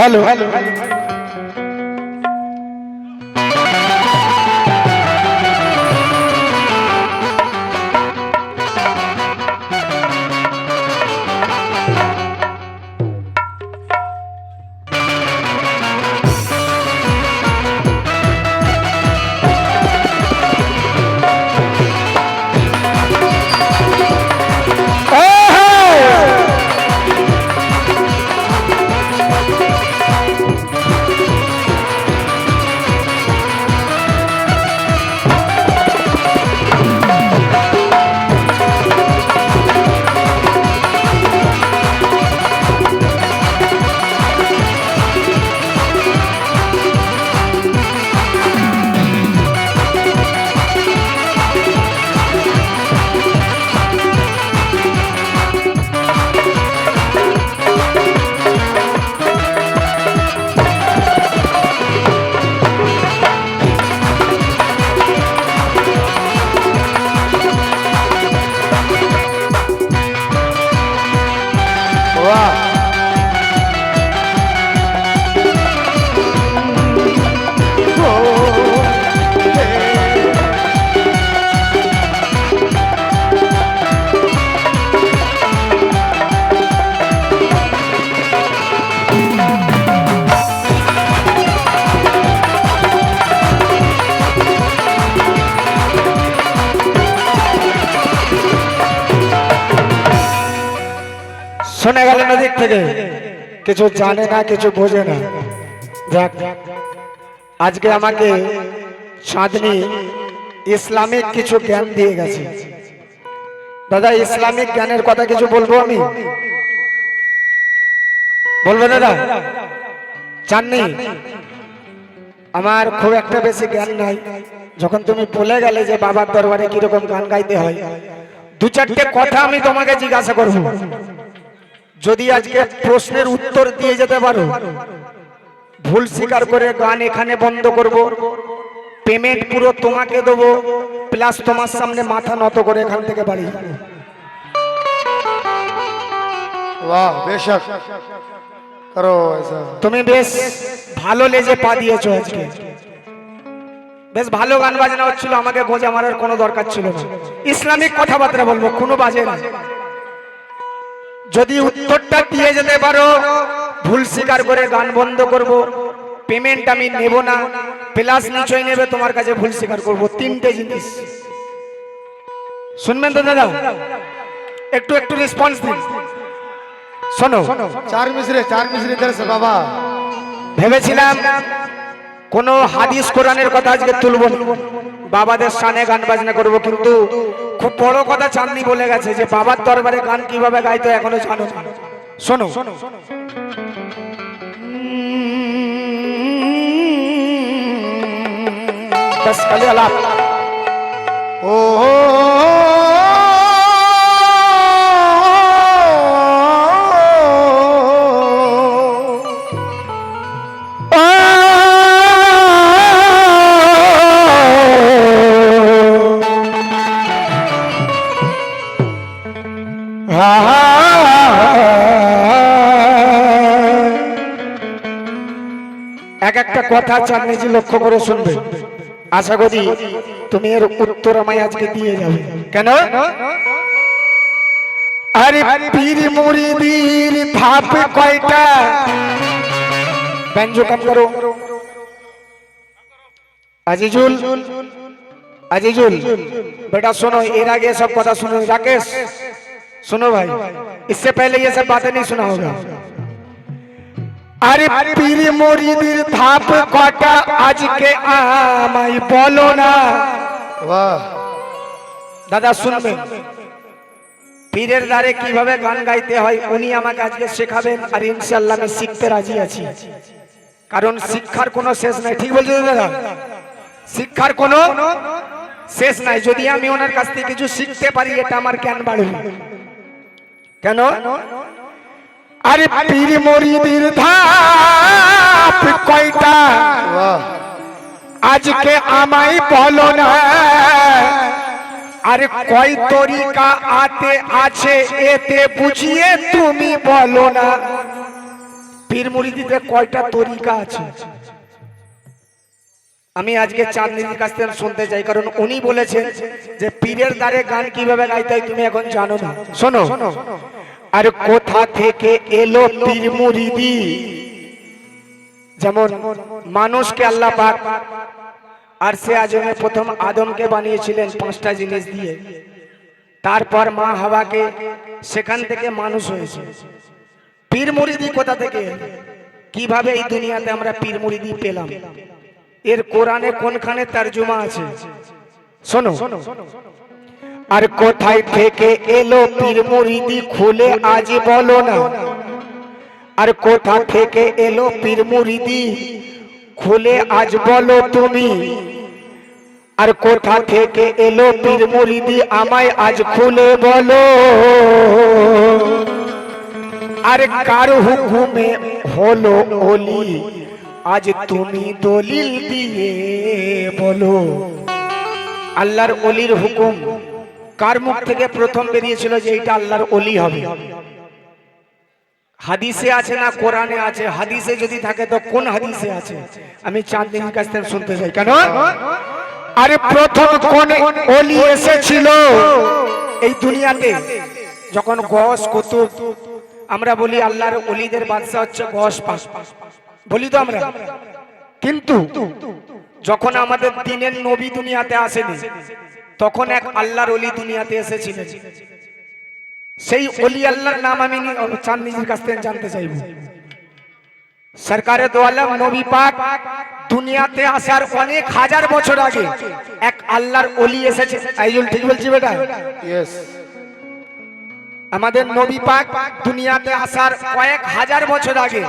Hello বাহ থেকে কিছু জানে না, কিছু বোঝে না। যাক, আজকে আমাকে চাঁদনি ইসলামিক কিছু জ্ঞান দিয়ে গেছে। দাদা, ইসলামিক জ্ঞানের কথা কিছু বলব আমি? বলব দাদা? চাননি আমার খুব একটা বেশি জ্ঞান নাই। যখন তুমি বলে গেলে যে বাবার দরবারে কীরকম গান গাইতে হয়, দু চারটে কথা আমি তোমাকে জিজ্ঞাসা করব। যদি আজকে প্রশ্নের উত্তর দিয়ে যেতে পারো ভুল স্বীকার করে গান এখানে বন্ধ করব পেমেন্ট পুরো তোমাকে দেবো প্লাস তোমার সামনে মাথা নত করে এখান থেকে বাড়ি তুমি বেশ ভালো লেজে পা দিয়েছ আজকে। বেশ ভালো গান বাজনা হচ্ছিল আমাকে গোজা মারার কোনো দরকার ছিল না। ইসলামিক কথাবার্তা বলব কোনো বাজে না। যদি উত্তরটা দিয়ে যেতে পারো ভুল স্বীকার করে গান বন্ধ করব। পেমেন্ট আমি নেব না প্লাস নিচয় নেবে তোমার কাছে ভুল স্বীকার করব। তিনটে জিনিস। শুনবেন তো দাদা? একটু একটু রেসপন্স দিন। শোনো। চার মিশ্রে চার মিশ্রে বাবা। ভেবেছিলাম কোনো হাদিস কোরআনের কথা আজকে তুলব বাবাদের সানে গান বাজনা করব, কিন্তু খুব বড় কথা চাঁদনি বলে গেছে যে বাবার দরবারে গান কীভাবে গাইতো এখনও জানো শোনো। শোনো ও কথা চাঁদনিজি লক্ষ্য করে শুনবে আশা করি তুমি এর উত্তর আমায় আজকে দিয়ে যাবে কেন আরে পীর মুরিদির ধাপ কয়টা ব্যঞ্জ কাম করো আজিজুল আজিজুল बेटा सुनो एरा आगे ये सब কথা सुनो राकेश सुनो भाई इससे पहले ये सब बातें नहीं सुना होगा আরে পীর মুরিদির ধাপ কটা আজকে আমায় বলো না? वाह দাদা শুনবেন। পীরের দ্বারে কীভাবে গান গাইতে হয় উনি আমাকে আজকে শেখাবেন আর ইনশাআল্লাহ আমি শিখতে রাজি আছি। কারণ শিক্ষার কোনো শেষ নাই। ঠিক বলছো দাদা? শিক্ষার কোনো শেষ নাই। যদি আমি ওনার কাছ থেকে কিছু শিখতে পারি এটা আমার জ্ঞান বাড়বে। কেন? আরে পীর মরিদির ধাপ কয়টা? আজকে আমায় বলো না। আরে কয় তরিকা আতে আছে এতে বুঝিয়ে তুমি বলো না। পীর মুরিদিতে কয়টা তরিকা আছে? আমি আজকে চাঁদনির কাছ থেকে শুনতে চাই কারণ উনি বলেছেন যে পীরের দ্বারে গান কীভাবে গাইতে হয় তুমি এখন জানো না। শোনো। আর কোথা থেকে এলো পীর মুরিদি যেমন মানুষকে আল্লাহ পাক আর সে আজমে প্রথম আদমকে বানিয়েছিলেন পাঁচটা জিনিস দিয়ে। তারপর মা হাওয়াকে সেখান থেকে মানুষ হয়েছে। পীর মুরিদি কোথা থেকে? কীভাবে এই দুনিয়াতে আমরা পীর মুরিদি পেলাম? এর কোরআনে কোনখানে তর্জমা আছে? শোনো আর কোথায় থেকে এলো পীর মুরিদি খুলে আজ বলো না। আর কোথা থেকে এলো পীর মুরিদি খুলে আজ বলো তুমি। আর কোথা থেকে এলো পীর মুরিদি আমায় আজ খুলে বলো। আর কার হুকুমে হলো ওলি আজ তুমি দলিল দিয়ে বলো। আল্লাহর অলির হুকুম কার মুখ থেকে প্রথম বেরিয়েছিল যে এইটা আল্লাহর অলি হবে? হাদিসে আছে না কোরআনে আছে? হাদিসে যদি থাকে তো কোন হাদিসে আছে? আমি চাঁদনির কাছ থেকে শুনতে চাই। কেন? আরে প্রথম কোন অলি এসেছিল এই দুনিয়াতে? যখন গস, কুতুব, আমরা বলি আল্লাহর অলিদের বাদশা হচ্ছে গস পাশ। বলি তো আমরা। কিন্তু যখন আমাদের দিনের নবী দুনিয়াতে আসেনি তখন এক আল্লাহর অলি দুনিয়াতে এসেছিলেন। সেই অলি আল্লাহর নাম আমি চান নিজের কাছ থেকে জানতে চাইব। সরকারে দোয়ালাম নবী পাক দুনিয়াতে আসার অনেক হাজার বছর আগে এক আল্লাহর অলি এসেছে। আইজুল ঠিক বলছি বেটা? আমাদের নবী পাক দুনিয়াতে আসার কয়েক হাজার বছর আগে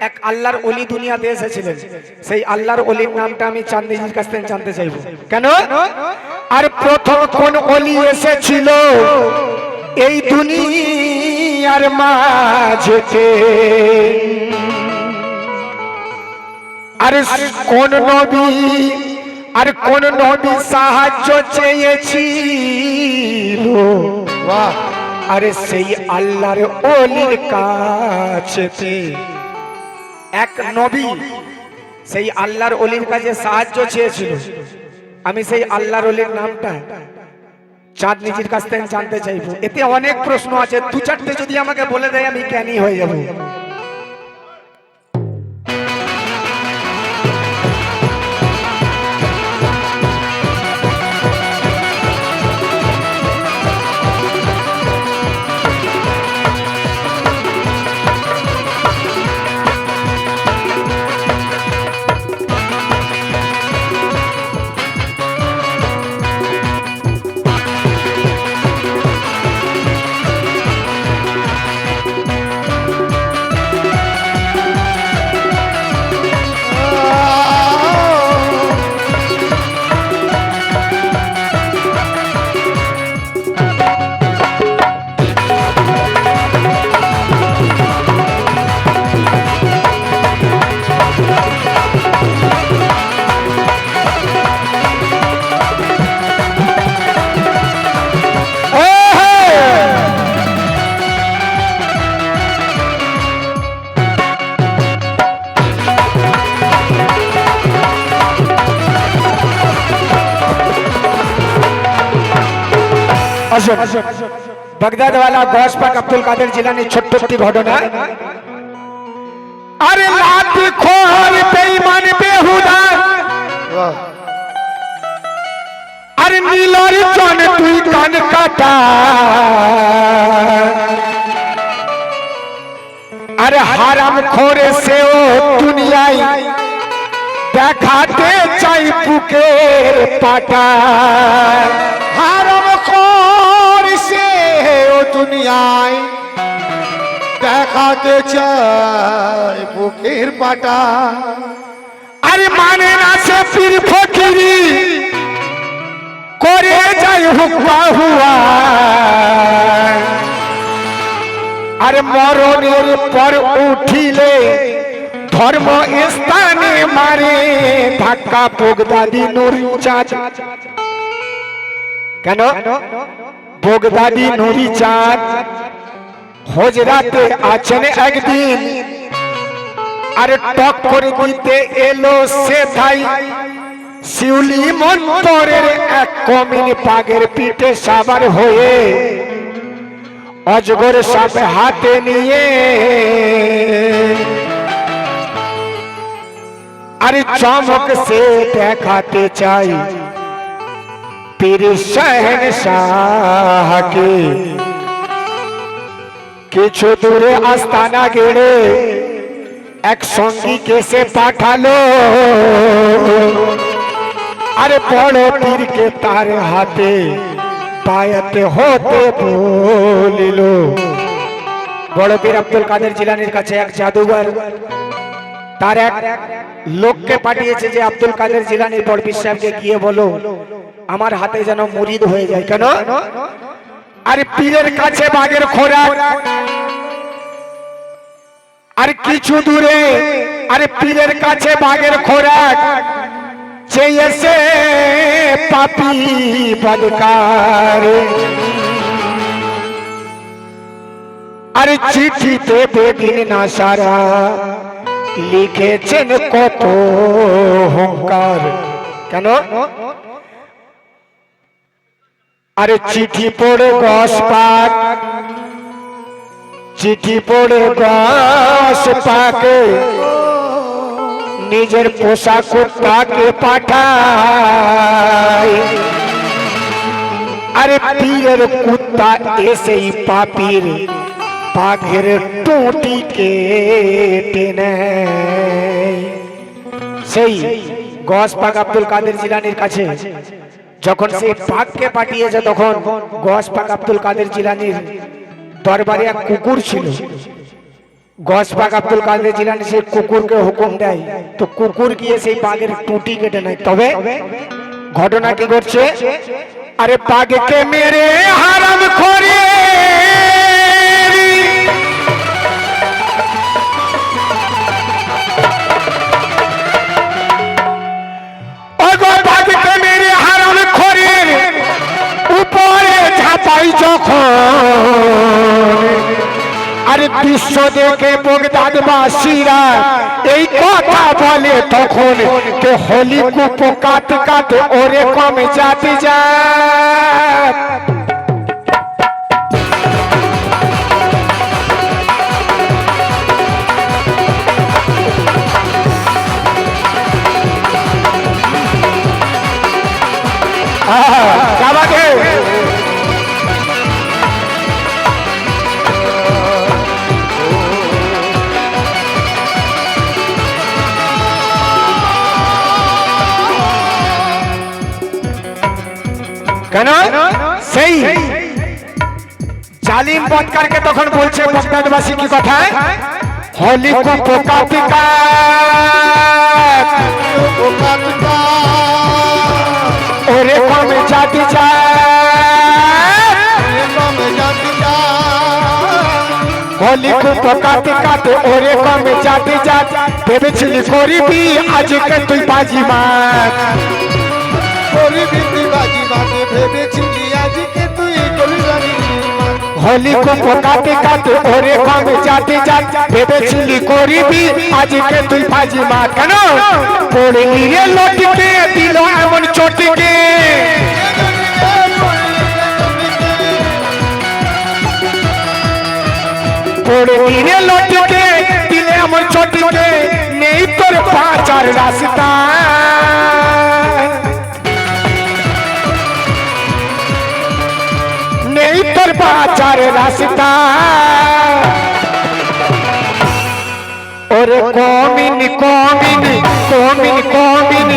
এক আল্লাহর অলি দুনিয়াতে এসেছিলেন। সেই আল্লাহর অলির নামটা আমি চাঁদনিজির কাছ থেকে জানতে চাইব। কেন? আর প্রথম কোন অলি এসেছিল এই দুনিয়ার মাঝেতে। আর কোন নবী, আর কোন নবী সাহায্য চেয়েছিল। বাহ। আরে সেই আল্লাহর অলির কাছেতে। এক নবী সেই আল্লাহর অলির কাছে সাহায্য চেয়েছিল। আমি সেই আল্লাহর অলির নামটা চাঁদ নিজের কাছ থেকে জানতে চাইব। এতে অনেক প্রশ্ন আছে। দু চারটে যদি আমাকে বলে দেয়, আমি জ্ঞানী হয়ে যাব। আসুন বাগদাদ वाला গস পাক আব্দুল কাদের জিলানি ছোট্ট একটি ঘটনা আরে লাত খোর বেঈমান বেহুদা বাহ আরে নীলর জন তুই কান কাটা আরে হারাম খোরে সেও দুনিয়ায় দেখাতে চাই বুকের পাটা হারাম খোর সে ও দুনিয়ায় দেখাতে চায় বুকের পাটা। আরে মানে না সে পীর ফকিরি। করে যাই হুকা হুয়া। আরে মরণের পর উঠিলে ধর্ম স্থানে মারে ধাক্কা বগদাদি নুরি চাঁদ। কেন? বগদাদি নুরি চাঁদ হজরাতে আছেন একদিন আরে টক করে দিতে এলো সে থাই শিউলি মন্তরের এক কমিন পাগের পিঠে সাবার হয়ে অজগর সাপ হাতে নিয়ে আরে চমক সে দেখাতে চাই পীর শহন শাহকে কিছু দূরে আস্তানা গেড়ে এক সঙ্গীকে সে পাঠালো। আরে বড় পীরকে তার হাতে পায়াতে হতে বলিল। বড় পীর আব্দুল কাদের জিলানির কাছে এক জাদুঘর। তার এক লোককে পাঠিয়েছে যে আব্দুল কাদের জিলানির বড় সাহেবকে গিয়ে বলো। আমার হাতে যেন মুরিদ হয়ে যায় কেন? আরে পীরের কাছে বাঘের খোরাক। আর কিছু দূরে আরে পীরের কাছে বাঘের খোরাক। চেয়েছে পাপি বদকার আরে চিঠিতে বেদিন না সারা লিখেছেন কত হংকার কেন? আরে চিঠি পড়ে গস পাক। চিঠি পড়ে গস পাকে। নিজের পোষা কুত্তাকে পাঠায় আরে পীরের কুত্তা এসেই পাপির বাঘের টুটিকে টেনে সেই গস পাক আব্দুল কাদের জিলানির কাছে। যখন সেই পাককে পাঠিয়েছে তখন গস পাক আব্দুল কাদের জিলানির দরবারে এক কুকুর ছিল। গসবাগ আব্দুল কাদের জিলানি সেই কুকুরকে হুকুম দেয়। তো কুকুর গিয়ে সেই বাঘের টুটি কেটে নেয়। তবে ঘটনা কি ঘটছে? আরে বাঘকে মেরে হারাম করে ঝাঁপাই যখন। আরে দৃশ্য দেখে বগদাদবাসীরা এই কথা বলে তখন কে হোলি কুপ কাট কাট ওরে কমে যাতে যা যাবাকে কেন? সেই জালিম বদকারকে তখন বলছে বগদাদবাসী কি কথা হলি কো পোকা পিকা পোকা ওরে কমে জাতি যা। হলি কো পোকা পিকাতে ওরে কমে জাতি যা। ভেবেছিলি করিবি আজকে তুই বাজি মার করি বিন্দি বাজি বাজে ভেবেছিলি আজকে তুই করি জানি হলি কো পোকা পিকাতে ওরে কমে জাতি যা ভেবেছিলি করিবি আজকে তুই বাজি মার কেন পড়ে নিয়ে লটিকে দিল এমন চটিকে পড়ে নিয়ে লটিকে দিলে এমন চটিকে নেই তোর পাচার রাস্তা পাচার রাস্তা। ওরে কমিন কমিন কমিন কমিন।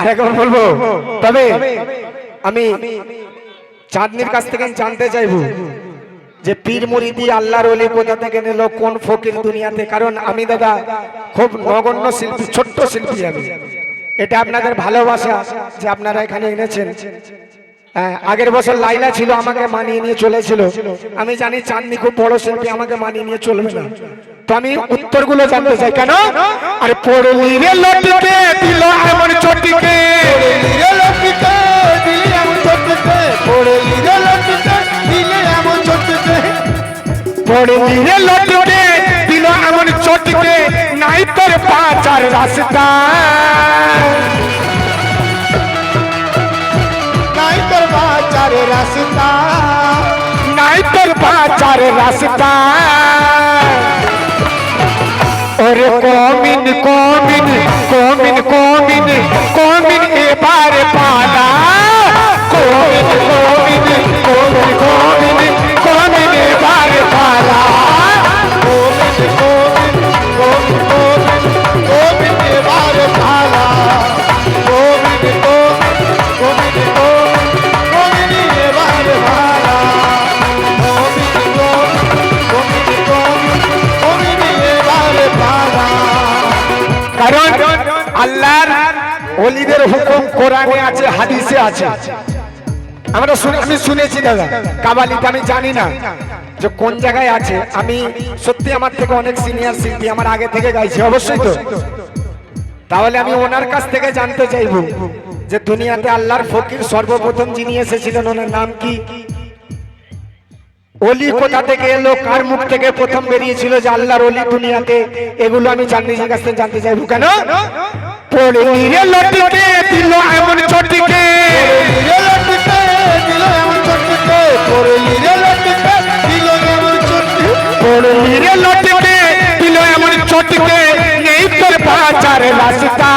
আরেকবার বলব, তবে আমি চাঁদনির কাছ থেকে জানতে চাইব যে পীর মুরিদি আল্লাহর ওলি কোথা থেকে নিল, কোন ফকির দুনিয়াতে? কারণ আমি দাদা, খুব নগণ্য শিল্পী, ছোট্ট শিল্পী আমি। এটা আপনাদের ভালোবাসা যে আপনারা এখানে এনেছেন। হ্যাঁ, আগের বছর লাইলা ছিল আমাকে মানিয়ে নিয়ে চলেছিল। আমি জানি চাঁদনি খুব বড় শিল্পী আমাকে মানিয়ে নিয়ে চলবে না। তো আমি উত্তরগুলো জানতে চাই। কেন? আরে পড়লি রে লটিকে দিল এমন চটিকে। লিরে লটিকে দিলি এমন চটকে। পড়ে লিরে লটিকে দিলি এমন চটকে। পড়লি রে লটকে দিল এমন চটকে নাই তোর পাচার রাস্তা নাই তোর বাচারে রাস্তা নাই তোর পাচার রাস্তা ওরে কমিন কমিন কমিন কমিন কমিন এবারে পালা কমিন আছে? আমরা শুনে আমি শুনেছি দাদা। কাবালিতে আমি জানি না যে কোন জায়গায় আছে। আমি সত্যি আমার থেকে অনেক সিনিয়র শিল্পী, আমার আগে থেকে গাইছে, অবশ্যই তো। তাহলে আমি ওনার কাছ থেকে জানতে চাইব যে দুনিয়াতে আল্লাহর ফকির সর্বপ্রথম যিনি এসেছিলেন, ওনার নাম কি? অলি কোথা থেকে এলো? কার মুখ থেকে প্রথম বেরিয়েছিল যে আল্লাহর অলি দুনিয়াতে? এগুলো আমি জান্নিজির কাছ থেকে জানতে চাইব। কেন? পড়ে নিরে লটকে দিল এমন চটকে লিরে লটকে দিল এমন লটকে দিল চটকে পড়ে নিরে লটকে দিল এমন নেই তোর পাচার রাস্তা।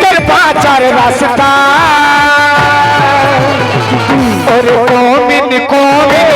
তোর পাচার রাস্তা। ওরে কমিন কমিন কমিন।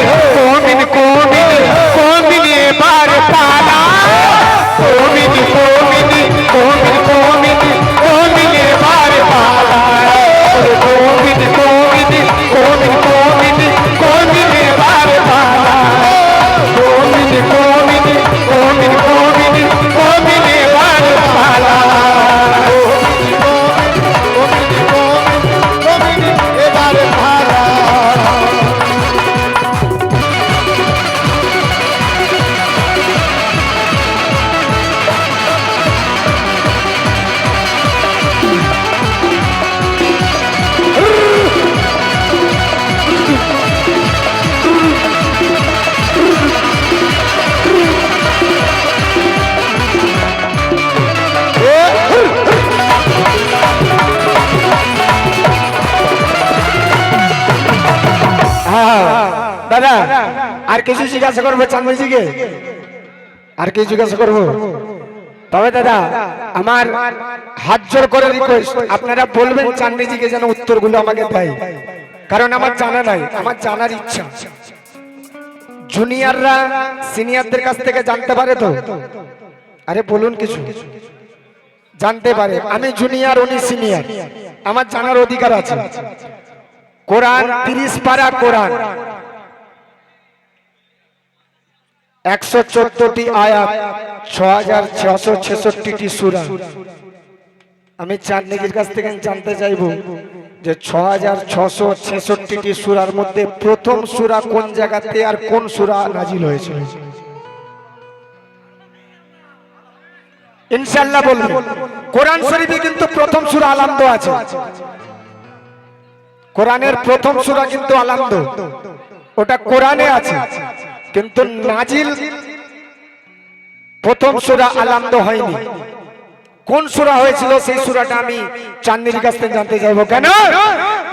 আর কিছু জিজ্ঞাসা করব চান্দজিকে আর কি জিজ্ঞাসা করব? তবে দাদা, আমার হাত জোর করে রিকোয়েস্ট আপনারা বলবেন চান্দিজিকে যেন উত্তরগুলো আমাকে দেয়। কারণ আমার জানা নাই, আমার জানার ইচ্ছা। জুনিয়ররা, সিনিয়রদের কাছ থেকে জানতে পারে তো? আরে বলুন কিছু। জানতে পারে। আমি জুনিয়র, উনি সিনিয়র। আমার জানার অধিকার আছে। কোরআন, তিরিশ পারা কোরআন। একশো চোদ্দটি আয়াত ছ হাজার ছশো ছেষট্টিটি সুরা। আমি চাঁদনিকির কাছ থেকে জানতে চাইব যে ছ হাজার ছশো ছেষট্টিটি সুরার মধ্যে প্রথম সুরা কোন জায়গাতে আর কোন সুরা নাজিল হয়েছিল ইনশাল্লাহ বলব। কোরআন শরীফে কিন্তু প্রথম সুরা আলামদ আছে। কোরআনের প্রথম সূরা কিন্তু আলামদ। ওটা কোরআনে আছে। কিন্তু নাজিল প্রথম সুরা আলান্দ হয়নি। কোন সুরা হয়েছিল সেই সুরাটা আমি চাঁদনির কাছ থেকে জানতে চাইব কেন?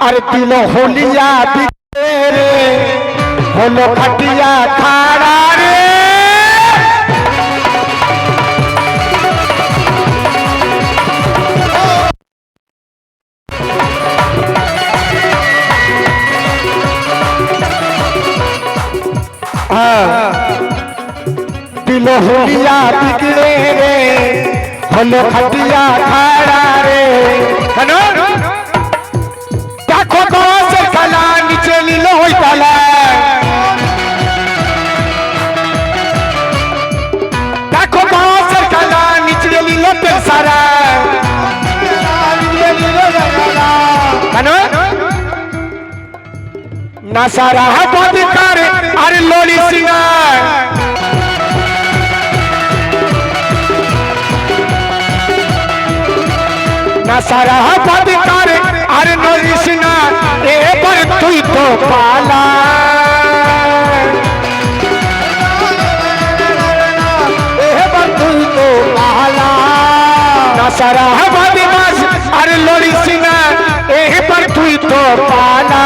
আর দিল হলিয়া হলো খাটিয়া খাড়া রে। বিগড়ে রে হলো খাটিয়া খাড়া রে কেন? দেখো বাসের খালা নিচে নিল ওই তালা দেখো বাসের খালা নিচে নিল পেশারা কেন? নাসারা হাত করে আর লড়ি সিঙ্গার নাসারা হাত করে আরে নড়িস না। এবার তুই তো পালা। এবার তুই তো পালা। না সারা মাস আরে লড়িস না। এবার তুই তো পালা।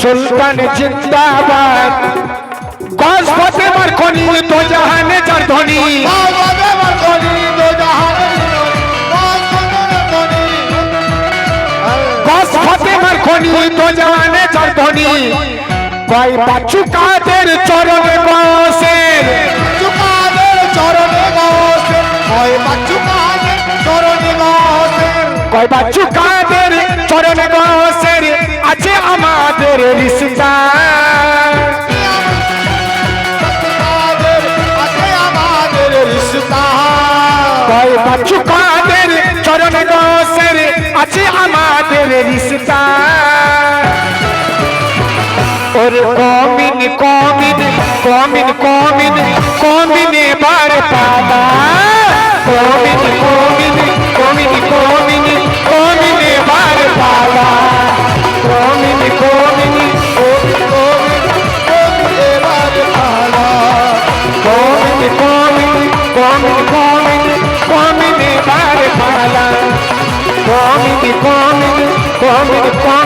সুলতান জিন্দাবাদ। গস ফতে মার খনি তো জাহানে যার ধনী। গস ফতে মার খনি তো জাহানে যার ধনী। কয় বাচ্চু কাদের চরণে বসের কয় বাচ্চু কাদের চরণে বসের আছে আমাদের রিস্তা কয় বাচ্চু কাদের চরণে বসের আছে আমাদের রিস্তা ওরে কমিন কমিন কমিন কমিন কমিন এবার পালা কমিন কমিন কমিন কমিন